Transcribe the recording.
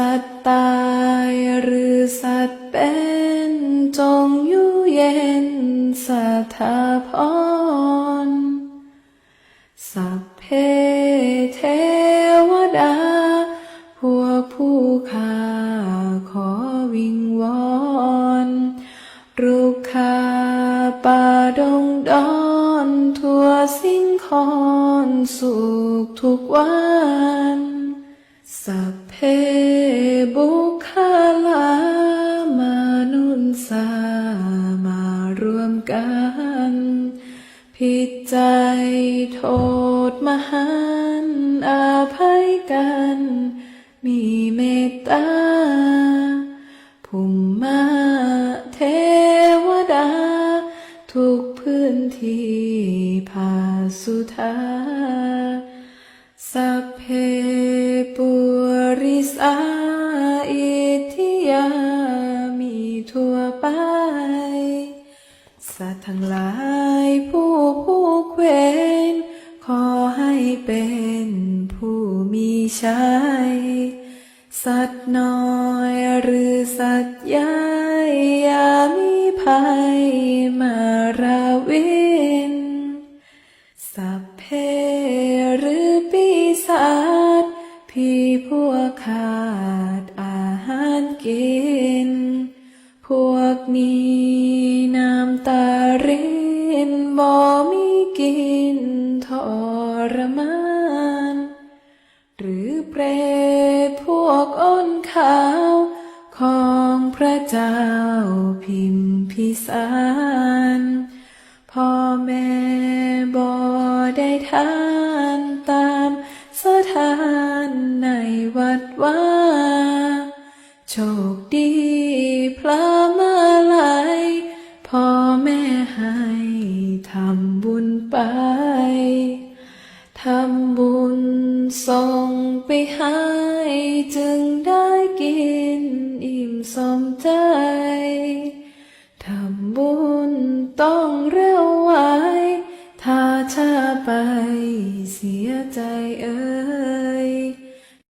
สัตว์ตายหรือสัตว์เป็นจงอยู่เย็นสถาพรสัพเพเทวดา พวกผู้ข้าขอวิงวอนรุกขาป่าดงดอนทั่วสิ่งคอนสุขทุกวัน สัพ เพบุคลามานุนสามารวมกัน ผิดใจโทษมหันต์อาภัยกัน มีเมตตาภูมิมาเทวดา ทุกพื้นที่ภาสุธาสัพเพปุ ริสาอิทิยามีทั่วไป สัตว์ทั้งหลายผู้ผู้เควนขอให้เป็นผู้มีชัยสัตว์น้อยหรือสัตว์ใหญ่ พี่พวกขาดอาหารกิน พวกนี้น้ำตารินบ่มีกินทรมาน หรือเปรตพวกอ้นขาวของพระเจ้าพิมพิสารพ่อแม่บ่ได้ทาน ว่า โชคดีพระมาลัยพ่อแม่ให้ทำบุญไป ทำบุญส่งไปให้จึงได้กินอิ่มสมใจทำบุญต้องเร็วไวถ้าช้าไปเสียใจเอ่